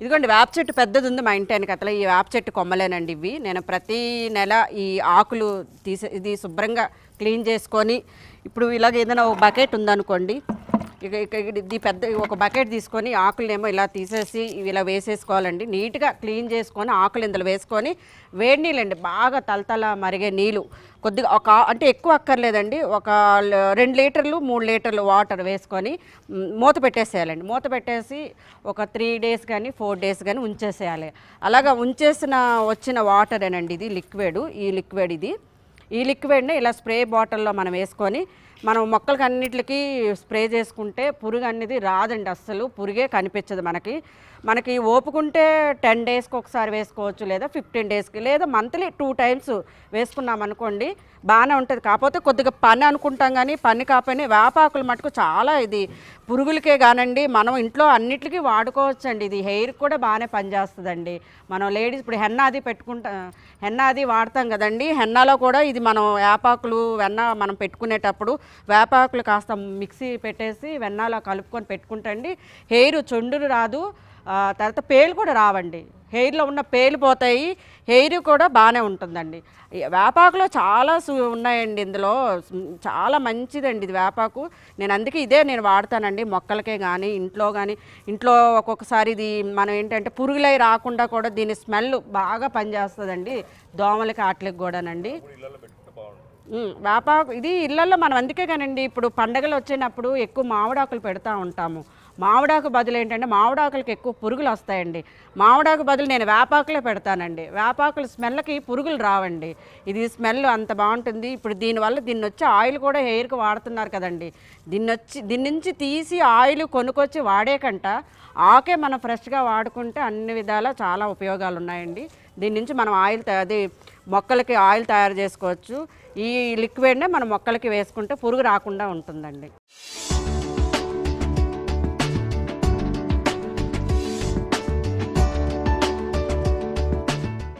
ఇదిగోండి వేప చెట్టు పెద్దది ఉంది మా ఇంటి వెనకతల ఈ వేప చెట్టు కొమ్మలేనండి ఇవి. నేను ప్రతి నెల ఈ ఆకులు తీసే ఇది శుభ్రంగా క్లీన్ చేసుకొని ఇప్పుడు ఇలాగ ఏదైనా ఒక బకెట్ ఉందనుకోండి ఇక ఇక ఇది- పెద్ద ఒక బకెట్ తీసుకొని ఆకులనేమో ఇలా తీసేసి ఇవి ఇలా వేసేసుకోవాలండి. నీట్గా క్లీన్ చేసుకొని ఆకులు ఇందులో వేసుకొని వేడి నీళ్ళండి. బాగా తలతల మరిగే నీళ్ళు. కొద్దిగా ఒక అంటే ఎక్కువ అక్కర్లేదండి. ఒక రెండు లీటర్లు మూడు లీటర్లు వాటర్ వేసుకొని మూత పెట్టేసేయాలండి. మూత పెట్టేసి ఒక త్రీ డేస్ కానీ ఫోర్ డేస్ కానీ ఉంచేసేయాలి. అలాగా ఉంచేసిన వచ్చిన వాటరేనండి ఇది లిక్విడ్. ఈ లిక్విడ్ ఇది. ఈ లిక్విడ్ని ఇలా స్ప్రే బాటిల్లో మనం వేసుకొని మనం మొక్కలకి అన్నిటికి స్ప్రే చేసుకుంటే పురుగు అనేది రాదండి అస్సలు. పురుగే కనిపించదు మనకి. మనకి ఓపుకుంటే టెన్ డేస్కి ఒకసారి వేసుకోవచ్చు లేదా ఫిఫ్టీన్ డేస్కి లేదా మంత్లీ టూ టైమ్స్ వేసుకున్నాం అనుకోండి బాగానే ఉంటుంది. కాకపోతే కొద్దిగా పని అనుకుంటాం కానీ పని కాకపోయినా వేపాకులు మటుకు చాలా ఇది. పురుగులకే కానండి మనం ఇంట్లో అన్నిటికీ వాడుకోవచ్చండి. ఇది హెయిర్ కూడా బాగానే పనిచేస్తుందండి. మనం లేడీస్ ఇప్పుడు హెన్న అది పెట్టుకుంటా హెన్న అది వాడతాం కదండి. హెన్నాలో కూడా ఇది మనం వేపాకులు వెన్న మనం పెట్టుకునేటప్పుడు వేపాకులు కాస్త మిక్సీ పెట్టేసి వెన్నలో కలుపుకొని పెట్టుకుంటండి. హెయిర్ చుండులు రాదు. తర్వాత పేలు కూడా రావండి. హెయిర్లో ఉన్న పేలు పోతాయి. హెయిర్ కూడా బాగానే ఉంటుందండి. వేపాకులో చాలా ఉన్నాయండి ఇందులో. చాలా మంచిదండి ఇది వేపాకు. నేను అందుకే ఇదే నేను వాడతానండి. మొక్కలకే కానీ ఇంట్లో కానీ ఇంట్లో ఒక్కొక్కసారి ఇది మనం ఏంటంటే పురుగులై రాకుండా కూడా దీని స్మెల్ బాగా పనిచేస్తుందండి. దోమలకి ఆటలకి కూడానండి. వేపాకు ఇది ఇళ్ళల్లో మనం అందుకే కానండి ఇప్పుడు పండగలు వచ్చినప్పుడు ఎక్కువ మామిడాకులు పెడతా ఉంటాము. మామిడాకు బదులు ఏంటంటే మామిడాకులకి ఎక్కువ పురుగులు వస్తాయండి. మామిడాకు బదులు నేను వేపాకులే పెడతానండి. వేపాకుల స్మెల్కి పురుగులు రావండి. ఇది స్మెల్ అంత బాగుంటుంది. ఇప్పుడు దీనివల్ల దీన్ని వచ్చి ఆయిల్ కూడా హెయిర్కి వాడుతున్నారు కదండి. దీన్ని వచ్చి దీని నుంచి తీసి ఆయిల్ కొనుక్కొచ్చి వాడేకంట. ఆకే మనం ఫ్రెష్గా వాడుకుంటే అన్ని విధాలా చాలా ఉపయోగాలు ఉన్నాయండి దీని నుంచి మనం ఆయిల్ అది మొక్కలకి ఆయిల్ తయారు చేసుకోవచ్చు. ఈ లిక్విడ్నే మనం మొక్కలకి వేసుకుంటే పురుగు రాకుండా ఉంటుందండి.